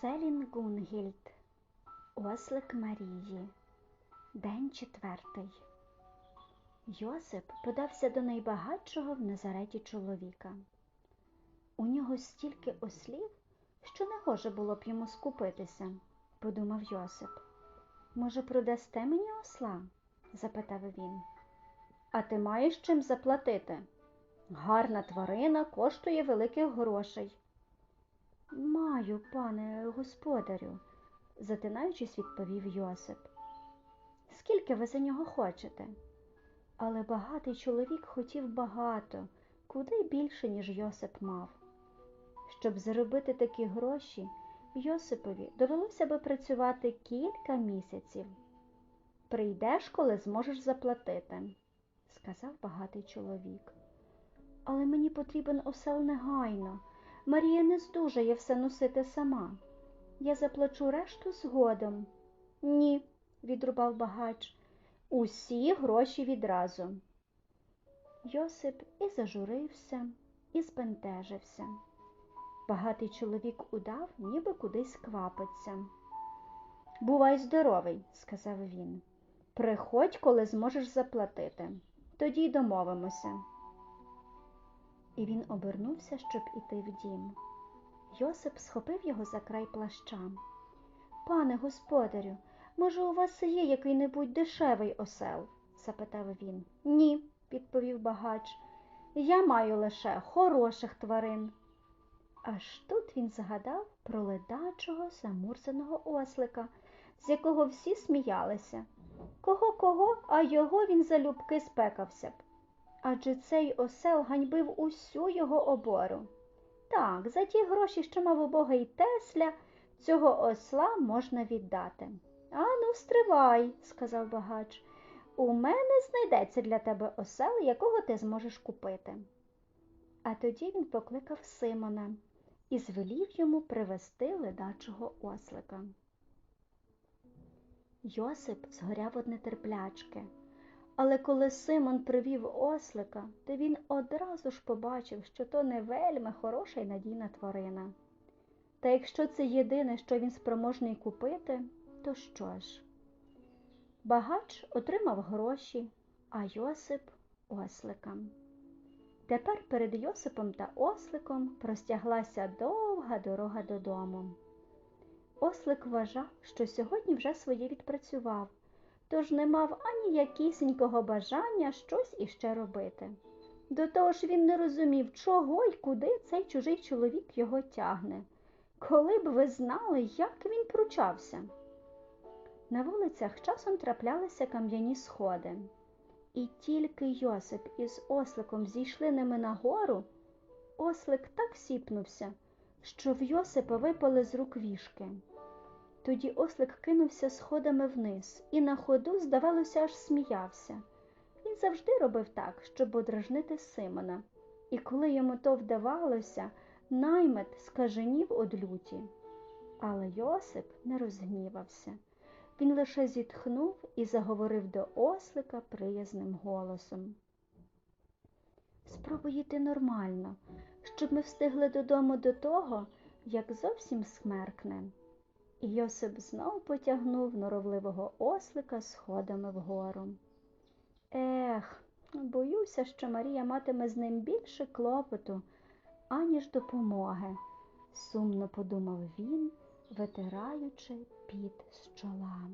Селін Гунгільд, Ослик Марії, День четвертий. Йосип подався до найбагатшого в Назареті чоловіка. У нього стільки ослів, що не гоже було б йому скупитися, подумав Йосип. Може, продасте мені осла? запитав він. А ти маєш чим заплатити? Гарна тварина коштує великих грошей. Маю, пане господарю, затинаючись, відповів Йосип. Скільки ви за нього хочете? Але багатий чоловік хотів багато, куди більше, ніж Йосип мав. Щоб заробити такі гроші, Йосипові довелося би працювати кілька місяців. Прийдеш, коли зможеш заплатити, сказав багатий чоловік. Але мені потрібен осел негайно. Марія не здужає все носити сама. Я заплачу решту згодом. Ні, відрубав багач. Усі гроші відразу. Йосип і зажурився, і збентежився. Багатий чоловік удав, ніби кудись квапиться. Бувай здоровий, сказав він. Приходь, коли зможеш заплатити. Тоді й домовимося. І він обернувся, щоб іти в дім. Йосип схопив його за край плаща. Пане господарю, може, у вас є який-небудь дешевий осел? запитав він. Ні, відповів багач. Я маю лише хороших тварин. Аж тут він згадав про ледачого замурзаного ослика, з якого всі сміялися. Кого кого, а його він залюбки спекався б. Адже цей осел ганьбив усю його обору. Так, за ті гроші, що мав убогий Тесля, цього осла можна віддати. Ану, стривай, сказав багач. У мене знайдеться для тебе осел, якого ти зможеш купити. А тоді він покликав Симона і звелів йому привезти ледачого ослика. Йосип згоряв од нетерплячки. Але коли Симон привів ослика, то він одразу ж побачив, що то не вельми хороша й надійна тварина. Та якщо це єдине, що він спроможний купити, то що ж? Багач отримав гроші, а Йосип ослика. Тепер перед Йосипом та осликом простяглася довга дорога додому. Ослик вважав, що сьогодні вже своє відпрацював тож не мав ані якісінького бажання щось іще робити. До того ж він не розумів, чого й куди цей чужий чоловік його тягне. Коли б ви знали, як він пручався. На вулицях часом траплялися кам'яні сходи, і тільки Йосип із осликом зійшли ними нагору, ослик так сіпнувся, що в Йосипа випали з рук вішки. Тоді ослик кинувся сходами вниз і на ходу, здавалося, аж сміявся. Він завжди робив так, щоб одражнити Симона, і коли йому то вдавалося, наймет скаженів од люті. Але Йосип не розгнівався. Він лише зітхнув і заговорив до ослика приязним голосом. Спробуй йти нормально, щоб ми встигли додому до того, як зовсім смеркне. І Йосип знов потягнув норовливого ослика сходами вгору. Ех, боюся, що Марія матиме з ним більше клопоту, аніж допомоги, сумно подумав він, витираючи під з чола.